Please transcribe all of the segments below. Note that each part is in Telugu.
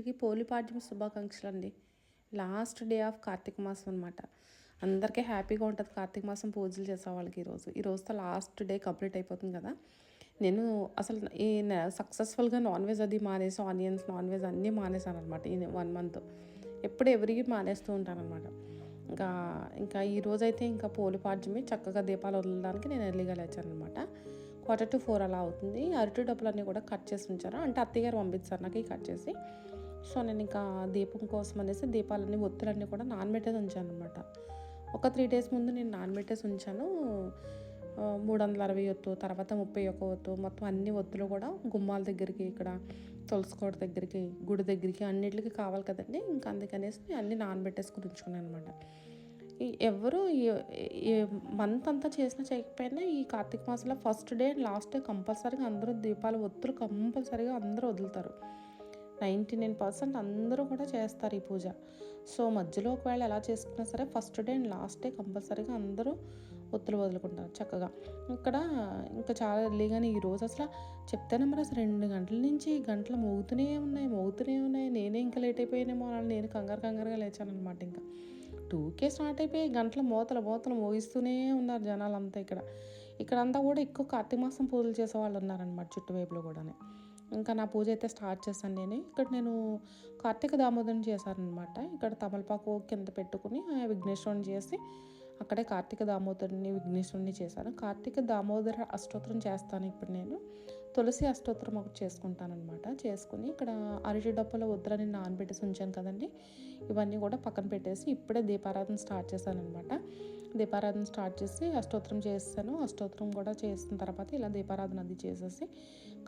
గుడ్ మార్నింగ్ అందరికీ పోలిపాడ్యం శుభాకాంక్షలు అండి లాస్ట్ డే ఆఫ్ కార్తీక మాసం అనమాట అందరికీ హ్యాపీగా ఉంటుంది కార్తీక మాసం పూజలు చేసే వాళ్ళకి ఈరోజు ఈ రోజుతో లాస్ట్ డే కంప్లీట్ అయిపోతుంది కదా. నేను అసలు ఈ సక్సెస్ఫుల్గా నాన్ వెజ్ అది మానేసి ఆనియన్స్ నాన్ వెజ్ అన్నీ మానేసాను అనమాట ఈ వన్ మంత్. ఎప్పుడు ఎవరి మానేస్తూ ఉంటాను అనమాట ఇంకా ఇంకా ఈ రోజైతే ఇంకా పోలిపాడ్యమే చక్కగా దీపాలు వదలడానికి నేను ఎర్లీగా లేచాను అనమాట క్వార్టర్ టు ఫోర్ అలా అవుతుంది. అరటి డబ్బులన్నీ కూడా కట్ చేసి ఉంచారు? అంటే అత్తయ్య గారు పంపించారు నాకు కట్ చేసి. సో నేను ఇంకా దీపం కోసం అనేసి దీపాలన్నీ ఒత్తులన్నీ కూడా నానబెట్టేసి ఉంచాను అనమాట ఒక త్రీ డేస్ ముందు నేను నానబెట్టేసి ఉంచాను. మూడు వందల అరవై ఒత్తు తర్వాత ముప్పై ఒక్క ఒత్తు మొత్తం అన్ని ఒత్తులు కూడా గుమ్మాల దగ్గరికి ఇక్కడ తులసికోట దగ్గరికి గుడి దగ్గరికి అన్నిటికి కావాలి కదండి. ఇంకా అందుకనేసి నేను అన్ని నానబెట్టేసుకుని ఉంచుకున్నాను అనమాట ఈ ఎవరు మంత్ అంతా చేసినా చేయకపోయినా ఈ కార్తీక మాసంలో first day and last day కంపల్సరీగా అందరూ దీపాలు ఒత్తులు కంపల్సరీగా అందరూ వదులుతారు. నైంటీ నైన్ పర్సెంట్ అందరూ కూడా చేస్తారు ఈ పూజ. సో మధ్యలో ఒకవేళ ఎలా చేసుకున్నా సరే first day and last day కంపల్సరీగా అందరూ ఒత్తులు వదులుకుంటారు చక్కగా. ఇక్కడ ఇంకా చాలా ఎర్లీగానే ఈరోజు అసలు చెప్తానే మరి అసలు రెండు గంటల నుంచి గంటలు మోగుతూనే ఉన్నాయి మోగుతూనే ఉన్నాయి. నేనే ఇంకా లేట్ అయిపోయానేమో అని నేను కంగారు కంగారుగా లేచాను అనమాట ఇంకా. టూకే స్టార్ట్ అయిపోయి గంటల మూతలు మూతలు మోగిస్తూనే ఉన్నారు జనాలు అంతా ఇక్కడ. ఇక్కడంతా కూడా ఎక్కువ కార్తీక మాసం పూజలు చేసే వాళ్ళు ఉన్నారనమాట చుట్టువైపులో కూడానే. ఇంకా నా పూజ అయితే స్టార్ట్ చేశాను నేను. ఇక్కడ నేను కార్తీక దామోదరం చేశానమాట ఇక్కడ తమలపాకు కింద పెట్టుకుని విఘ్నేశ్వరుని చేసి అక్కడే కార్తీక దామోదరుని విఘ్నేశ్వరుని చేశాను. కార్తీక దామోదర అష్టోత్తరం చేస్తాను ఇప్పుడు నేను. తులసి అష్టోత్తరం ఒకటి చేసుకుంటానమాట చేసుకుని ఇక్కడ అరటి డప్పుల వద్దని నానబెట్టేసి ఉంచాను కదండి. ఇవన్నీ కూడా పక్కన పెట్టేసి ఇప్పుడే దీపారాధన స్టార్ట్ చేశానమాట దీపారాధన స్టార్ట్ చేసి అష్టోత్తరం చేస్తాను. అష్టోత్తరం కూడా చేసిన తర్వాత ఇలా దీపారాధన అది చేసేసి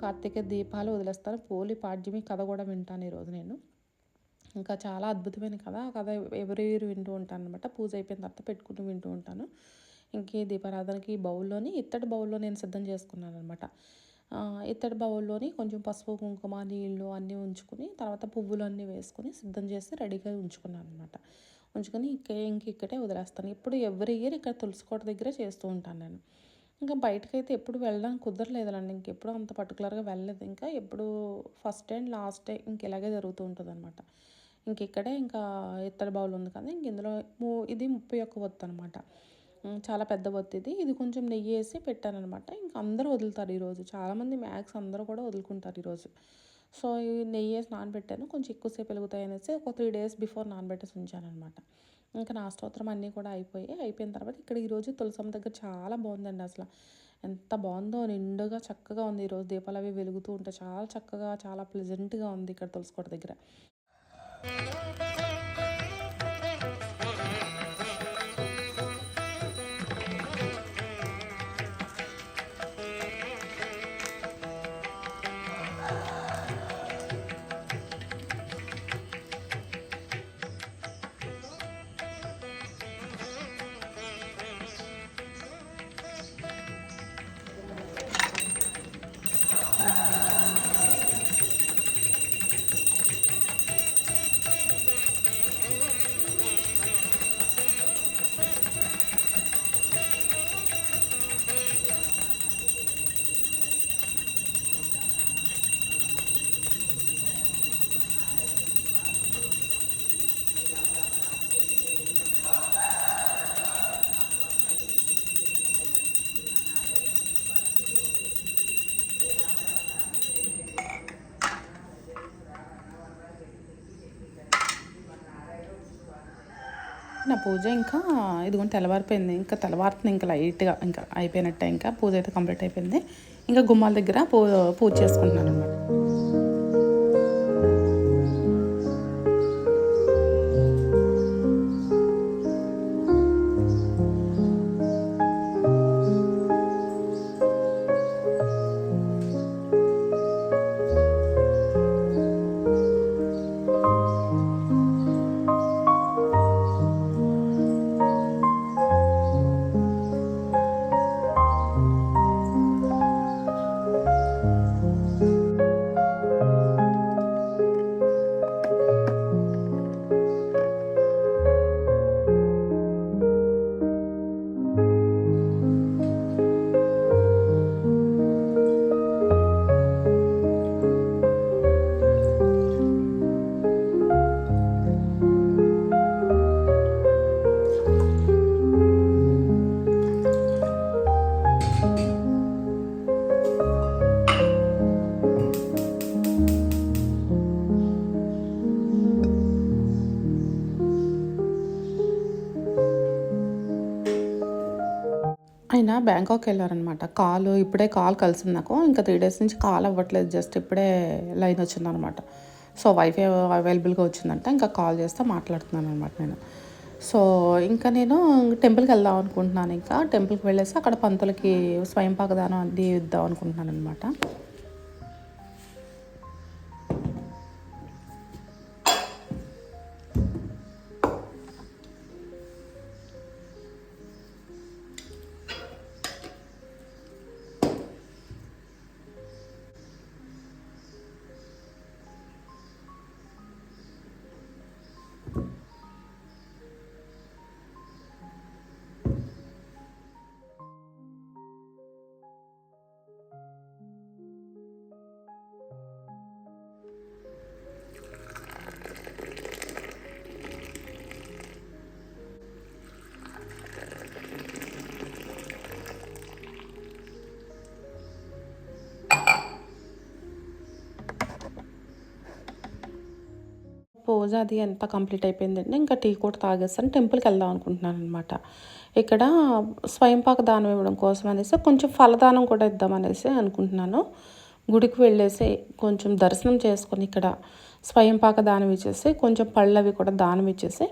కార్తీక దీపాలు వదిలేస్తాను పోలి పాడ్యమి కథ కూడా వింటాను ఈరోజు నేను. ఇంకా చాలా అద్భుతమైన కథ. ఆ కథ ఎవరి వింటూ ఉంటాను అనమాట పూజ అయిపోయిన తర్వాత పెట్టుకుంటూ వింటూ ఉంటాను. ఇంక దీపారాధనకి బౌల్లోని ఇత్తడి బౌల్లో నేను సిద్ధం చేసుకున్నాను అనమాట ఇత్తడి బౌల్లోని కొంచెం పసుపు కుంకుమ నీళ్ళు అన్నీ ఉంచుకుని తర్వాత పువ్వులు అన్నీ వేసుకొని సిద్ధం చేసి రెడీగా ఉంచుకున్నాను అనమాట ఉంచుకొని ఇక్కడ ఇంక ఇక్కడే వదిలేస్తాను. ఇప్పుడు ఎవ్రీ ఇయర్ ఇక్కడ తులసికోట దగ్గర చేస్తూ ఉంటాను నేను. ఇంకా బయటకైతే ఎప్పుడు వెళ్ళడానికి కుదరలేదండి ఇంకెప్పుడు అంత పర్టికులర్గా వెళ్ళలేదు. ఇంకా ఎప్పుడు first day and last day ఇంక ఇలాగే జరుగుతూ ఉంటుంది అనమాట ఇంక ఇక్కడే ఇంకా ఇత్తడి బౌల్ ఉంది కదా ఇంక ఇందులో ము- ఇది ముప్పై ఒక్క ఒత్తు అనమాట చాలా పెద్ద ఒత్తి ఇది. ఇది కొంచెం నెయ్యి వేసి పెట్టానమాట ఇంక అందరూ వదులుతారు ఈరోజు. చాలామంది మ్యాక్స్ అందరూ కూడా వదులుకుంటారు ఈరోజు. సో ఈ నెయ్యి వేసి నానబెట్టాను. కొంచెం ఎక్కువసేపు వెలుగుతాయి అనేసి ఒక త్రీ డేస్ బిఫోర్ నానబెట్టేసి ఉంచాను అనమాట ఇంకా నా స్తోత్రం అన్నీ కూడా అయిపోయాయి అయిపోయిన తర్వాత ఇక్కడ ఈరోజు తులసమ్మ దగ్గర చాలా బాగుందండి అసలు. ఎంత బాగుందో నిండుగా చక్కగా ఉంది. ఈరోజు దీపాలు అవి వెలుగుతూ ఉంటే చాలా చక్కగా చాలా ప్లెజెంట్గా ఉంది ఇక్కడ తులసికోట దగ్గర. పూజ ఇంకా ఇదిగోండి తెల్లవారిపోయింది. ఇంకా తెల్లవారుతుంది ఇంకా లైట్గా ఇంకా అయిపోయినట్టే ఇంకా పూజ అయితే కంప్లీట్ అయిపోయింది. ఇంకా గుమ్మాల దగ్గర పూ పూజ చేసుకుంటున్నాను అనమాట బ్యాంకాక్ వెళ్ళారనమాట కాలు ఇప్పుడే కాల్ కలిసింది నాకు. ఇంకా త్రీ డేస్ నుంచి కాల్ అవ్వట్లేదు. జస్ట్ ఇప్పుడే లైన్ వచ్చిందనమాట. సో వైఫై అవైలబుల్గా వచ్చిందంట. ఇంకా కాల్ చేస్తే మాట్లాడుతున్నాను అనమాట నేను. సో ఇంకా నేను టెంపుల్కి వెళ్దాం అనుకుంటున్నాను. ఇంకా టెంపుల్కి వెళ్ళేసి అక్కడ పంతులకి స్వయం పాకదానం అది ఇద్దాం అనుకుంటున్నాను అనమాట పూజ అది అంతా కంప్లీట్ అయిపోయిందండి ఇంకా టీ కూడా తాగేస్తాను టెంపుల్కి వెళ్దాం అనుకుంటున్నాను అనమాట ఇక్కడ స్వయంపాక దానం ఇవ్వడం కోసం అనేసి కొంచెం ఫలదానం కూడా ఇద్దాం అనేసి అనుకుంటున్నాను. గుడికి వెళ్ళేసి కొంచెం దర్శనం చేసుకొని ఇక్కడ స్వయంపాక దానం ఇచ్చేసి కొంచెం పళ్ళవి కూడా దానం ఇచ్చేసి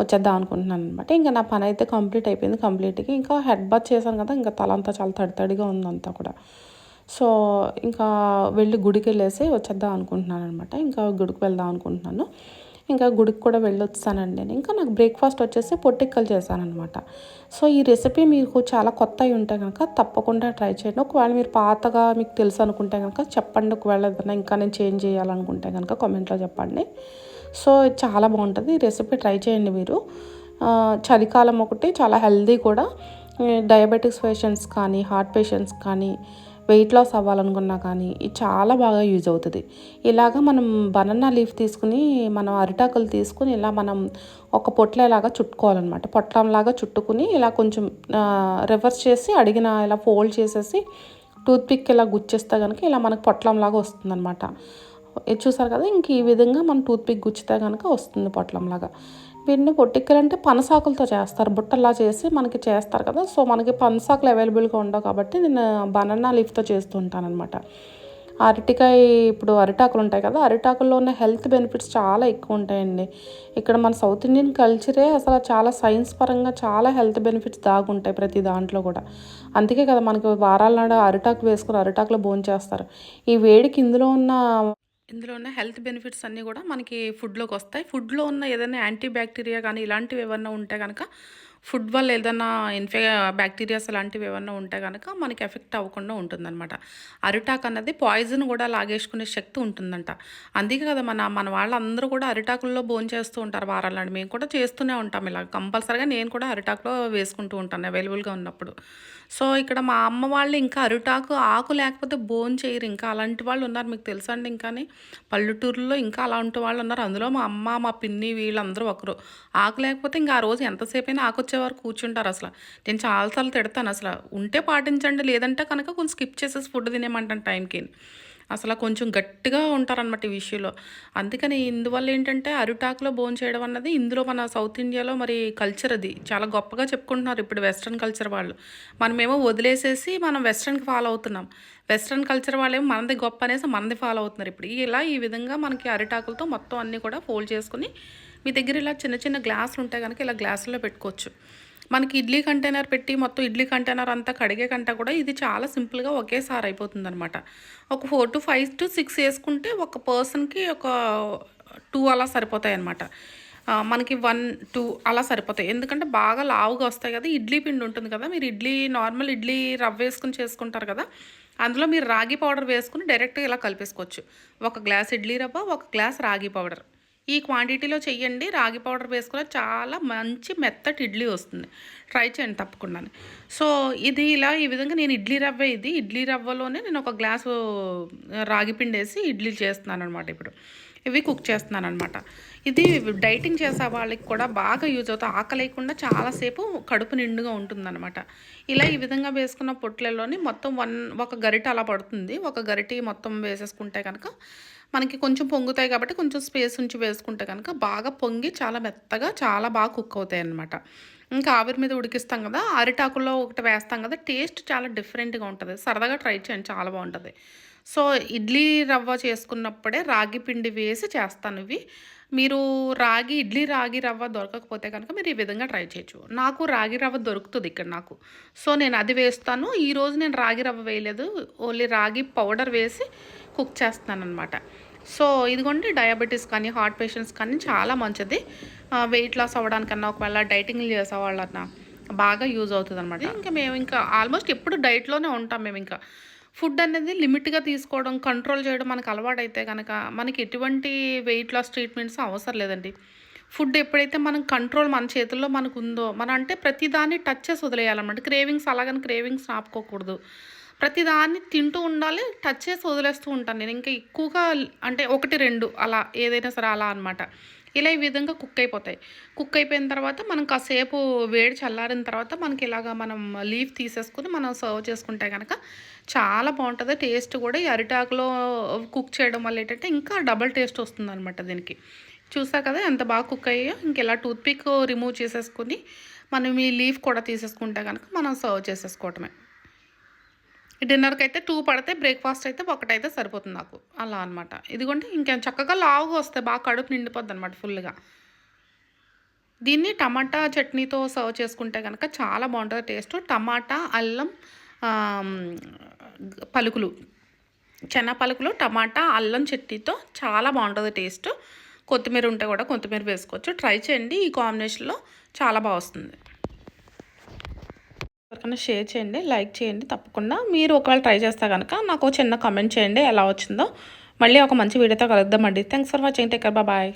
వచ్చేద్దాం అనుకుంటున్నాను అనమాట ఇంకా నా పని అయితే కంప్లీట్ అయిపోయింది కంప్లీట్గా. ఇంకా హెడ్ బాత్ చేశాను కదా ఇంకా తల అంతా చాలా తడి తడిగా ఉందంతా కూడా. సో ఇంకా వెళ్ళి గుడికి వెళ్ళేసి వచ్చేద్దాం అనుకుంటున్నాను అనమాట ఇంకా గుడికి వెళ్దాం అనుకుంటున్నాను. ఇంకా గుడికి కూడా వెళ్ళొచ్చానండి నేను. ఇంకా నాకు బ్రేక్ఫాస్ట్ వచ్చేసి పొట్టిక్కలు చేశానమాట సో ఈ రెసిపీ మీకు చాలా కొత్త అయి ఉంటే కనుక తప్పకుండా ట్రై చేయండి. ఒకవేళ మీరు పాతగా మీకు తెలుసు అనుకుంటే కనుక చెప్పండి. ఒకవేళ ఏదైనా ఇంకా నేను చేంజ్ చేయాలనుకుంటే కనుక కామెంట్లో చెప్పండి. సో చాలా బాగుంటుంది. ఈ రెసిపీ ట్రై చేయండి మీరు. చలికాలం ఒకటి చాలా హెల్దీ కూడా. డయాబెటిక్స్ పేషెంట్స్ కానీ హార్ట్ పేషెంట్స్ కానీ వెయిట్ లాస్ అవ్వాలనుకున్నా కానీ ఇది చాలా బాగా యూజ్ అవుతుంది. ఇలాగ మనం బనానా లీఫ్ తీసుకుని మనం అరిటాకులు తీసుకుని ఇలా మనం ఒక పొట్లేలాగా చుట్టుకోవాలన్నమాట. పొట్లంలాగా చుట్టుకుని ఇలా కొంచెం రివర్స్ చేసి అడిగిన ఇలా ఫోల్డ్ చేసేసి టూత్పిక్ ఇలా గుచ్చేస్తే కనుక ఇలా మనకు పొట్లంలాగా వస్తుందన్నమాట. ఇది చూసారు కదా ఇంక ఈ విధంగా మనం టూత్పిక్ గుచ్చితే కనుక వస్తుంది పొట్లంలాగా. వీటిని పొట్టిక్కలు అంటే పనసాకులతో చేస్తారు. బుట్టలా చేసి మనకి చేస్తారు కదా. సో మనకి పనసాకులు అవైలబుల్గా ఉండవు కాబట్టి నేను బనానా లీఫ్తో చేస్తూ ఉంటాను అనమాట అరటికాయ ఇప్పుడు అరిటాకులు ఉంటాయి కదా. అరిటాకుల్లో ఉన్న హెల్త్ బెనిఫిట్స్ చాలా ఎక్కువ ఉంటాయండి ఇక్కడ మన సౌత్ ఇండియన్ కల్చరే అసలు చాలా సైన్స్ పరంగా చాలా హెల్త్ బెనిఫిట్స్ దాగుంటాయి ప్రతి దాంట్లో కూడా. అందుకే కదా మనకి వారాల నాడు అరిటాకు వేసుకుని అరిటాకులో భోంచేస్తారు. ఈ వేడికి ఇందులో ఉన్న ఇందులో ఉన్న హెల్త్ బెనిఫిట్స్ అన్నీ కూడా మనకి ఫుడ్లోకి వస్తాయి. ఫుడ్లో ఉన్న ఏదైనా యాంటీ బ్యాక్టీరియా కానీ ఇలాంటివి ఏమన్నా ఉంటే కనుక ఫుడ్ వల్ల ఏదైనా ఇన్ఫె బ్యాక్టీరియాస్ అలాంటివి ఏమన్నా ఉంటే కనుక మనకి ఎఫెక్ట్ అవ్వకుండా ఉంటుందన్నమాట. అరిటాక్ అన్నది పాయిజన్ కూడా లాగేసుకునే శక్తి ఉంటుందంట. అందుకే కదా మన మన వాళ్ళందరూ కూడా అరిటాకుల్లో భోజనం చేస్తూ ఉంటారు వారాలని మేము కూడా చేస్తూనే ఉంటాం ఇలా. కంపల్సరీగా నేను కూడా అరిటాకులో వేసుకుంటూ ఉంటాను అవైలబుల్గా ఉన్నప్పుడు. సో ఇక్కడ మా అమ్మ వాళ్ళు ఇంకా అరిటాకు ఆకు లేకపోతే బోన్ చేయరు. ఇంకా అలాంటి వాళ్ళు ఉన్నారు మీకు తెలుసా అండి ఇంకాని పల్లెటూరులో ఇంకా అలాంటి వాళ్ళు ఉన్నారు. అందులో మా అమ్మ మా పిన్ని వీళ్ళందరూ ఒకరు. ఆకు లేకపోతే ఇంకా ఆ రోజు ఎంతసేపు అయినా ఆకు వచ్చే వరకు కూర్చుంటారు అసలు. నేను చాలాసార్లు తిడతాను అసలు. ఉంటే పాటించండి లేదంటే కనుక కొంచెం స్కిప్ చేసేసి ఫుడ్ తినేమంటాను టైంకి. అసలు కొంచెం గట్టిగా ఉంటారనమాట ఈ విషయంలో. అందుకని ఇందువల్ల ఏంటంటే అరిటాకులో భోజనం చేయడం అన్నది ఇందులో మన సౌత్ ఇండియాలో మరి కల్చర్ అది. చాలా గొప్పగా చెప్పుకుంటున్నారు ఇప్పుడు వెస్ట్రన్ కల్చర్ వాళ్ళు. మనమేమో వదిలేసేసి మనం వెస్ట్రన్కి ఫాలో అవుతున్నాం. వెస్ట్రన్ కల్చర్ వాళ్ళేమో మనది గొప్ప అనేసి మనది ఫాలో అవుతున్నారు. ఇప్పుడు ఇలా ఈ విధంగా మనకి అరిటాకులతో మొత్తం అన్నీ కూడా ఫోల్డ్ చేసుకుని మీ దగ్గర ఇలా చిన్న చిన్న గ్లాసులు ఉంటాయి కనుక ఇలా గ్లాసుల్లో పెట్టుకోవచ్చు. మనకి ఇడ్లీ కంటైనర్ పెట్టి మొత్తం ఇడ్లీ కంటైనర్ అంతా కడిగే కంట కూడా ఇది చాలా సింపుల్గా ఒకేసారి అయిపోతుంది అనమాట ఒక four to five to six వేసుకుంటే ఒక పర్సన్కి ఒక టూ అలా సరిపోతాయి అనమాట మనకి వన్ టూ అలా సరిపోతాయి. ఎందుకంటే బాగా లావుగా వస్తాయి కదా ఇడ్లీ పిండి ఉంటుంది కదా మీరు ఇడ్లీ నార్మల్ ఇడ్లీ రవ్వ వేసుకుని చేసుకుంటారు కదా అందులో మీరు రాగి పౌడర్ వేసుకుని డైరెక్ట్గా ఇలా కలిపేసుకోవచ్చు. ఒక గ్లాస్ ఇడ్లీ రవ్వ ఒక గ్లాస్ రాగి పౌడర్. ఈ క్వాంటిటీలో చెయ్యండి. రాగి పౌడర్ వేసుకున్న చాలా మంచి మెత్తటి ఇడ్లీ వస్తుంది. ట్రై చేయండి తప్పకుండా సో ఇది ఇలా ఈ విధంగా నేను ఇడ్లీ రవ్వ ఇది. ఇడ్లీ రవ్వలోనే నేను ఒక గ్లాసు రాగి పిండి వేసి ఇడ్లీ చేస్తున్నాను అనమాట ఇప్పుడు. ఇవి కుక్ చేస్తున్నాను అనమాట ఇది డైటింగ్ చేసే వాళ్ళకి కూడా బాగా యూజ్ అవుతుంది ఆకలేయకుండా చాలాసేపు కడుపు నిండుగా ఉంటుందన్నమాట. ఇలా ఈ విధంగా వేసుకున్న పొట్లలోని మొత్తం వన్ ఒక గరిట అలా పడుతుంది. ఒక గరిటి మొత్తం వేసేసుకుంటే కనుక మనకి కొంచెం పొంగుతాయి కాబట్టి కొంచెం స్పేస్ ఉంచి వేసుకుంటే కనుక బాగా పొంగి చాలా మెత్తగా చాలా బాగా కుక్ అవుతాయి అన్నమాట. ఇంకా ఆవిరి మీద ఉడికిస్తాం కదా అరిటాకుల్లో ఒకటి వేస్తాం కదా టేస్ట్ చాలా డిఫరెంట్గా ఉంటుంది. సరదాగా ట్రై చేయండి చాలా బాగుంటుంది. సో ఇడ్లీ రవ్వ చేసుకున్నప్పుడే రాగి పిండి వేసి చేస్తాను ఇవి. మీరు రాగి ఇడ్లీ రాగి రవ్వ దొరకకపోతే కనుక మీరు ఈ విధంగా ట్రై చేయొచ్చు. నాకు రాగి రవ్వ దొరుకుతుంది ఇక్కడ నాకు. సో నేను అది వేస్తాను. ఈరోజు నేను రాగి రవ్వ వేయలేదు. ఓన్లీ రాగి పౌడర్ వేసి కుక్ చేస్తాను అనమాట సో ఇదిగోండి డయాబెటీస్ కానీ హార్ట్ పేషెంట్స్ కానీ చాలా మంచిది. వెయిట్ లాస్ అవ్వడానికన్నా ఒకవేళ డైటింగ్లు చేసేవాళ్ళన్నా బాగా యూజ్ అవుతుంది అనమాట ఇంకా మేము ఇంకా ఆల్మోస్ట్ ఎప్పుడు డైట్లోనే ఉంటాం మేము ఇంకా. ఫుడ్ అనేది లిమిట్గా తీసుకోవడం కంట్రోల్ చేయడం మనకు అలవాటైతే కనుక మనకి ఎటువంటి వెయిట్ లాస్ ట్రీట్మెంట్స్ అవసరం లేదండి. ఫుడ్ ఎప్పుడైతే మనం కంట్రోల్ మన చేతుల్లో మనకు ఉందో మన అంటే ప్రతిదాన్ని టచ్ చేసి వదిలేయాలన్నమాట. క్రేవింగ్స్ అలాగని క్రేవింగ్స్ ఆపుకోకూడదు. ప్రతిదాన్ని తింటూ ఉండాలి టచ్ చేసి వదిలేస్తూ ఉంటాను నేను. ఇంకా ఎక్కువగా అంటే ఒకటి రెండు అలా ఏదైనా సరే అలా అనమాట ఇలా ఈ విధంగా కుక్ అయిపోతాయి. కుక్ అయిపోయిన తర్వాత మనం కాసేపు వేడి చల్లారిన తర్వాత మనకి ఇలాగా మనం లీఫ్ తీసేసుకుని మనం సర్వ్ చేసుకుంటే కనుక చాలా బాగుంటుంది. టేస్ట్ కూడా ఈ అరిటాకులో కుక్ చేయడం వల్ల ఏంటంటే ఇంకా డబల్ టేస్ట్ వస్తుంది అనమాట దీనికి. చూసా కదా ఎంత బాగా కుక్ అయ్యాయో. ఇంక ఇలా టూత్పిక్ రిమూవ్ చేసేసుకుని మనం ఈ లీఫ్ కూడా తీసేసుకుంటే కనుక మనం సర్వ్ చేసేసుకోవటమే. డిన్నర్కి అయితే టూ పడితే బ్రేక్ఫాస్ట్ అయితే ఒకటైతే సరిపోతుంది నాకు. అలా అనమాట ఇదిగోండి ఇంకేం చక్కగా లావుగా వస్తాయి బాగా కడుపు నిండిపోద్ది అనమాట ఫుల్గా. దీన్ని టమాటా చట్నీతో సర్వ్ చేసుకుంటే కనుక చాలా బాగుంటుంది టేస్ట్. టమాటా అల్లం పలుకులు చెన్న పలుకులు టమాటా అల్లం చట్నీతో చాలా బాగుంటుంది టేస్ట్. కొత్తిమీర ఉంటే కూడా కొత్తిమీర వేసుకోవచ్చు. ట్రై చేయండి ఈ కాంబినేషన్లో చాలా బాగా వస్తుంది. ఎవరికైనా షేర్ చేయండి లైక్ చేయండి. తప్పకుండా మీరు ఒకవేళ ట్రై చేస్తే కనుక నాకు చిన్న కమెంట్ చేయండి ఎలా వచ్చిందో. మళ్ళీ ఒక మంచి వీడియోతో కలుద్దామండి. Thanks for watching. Take care bye.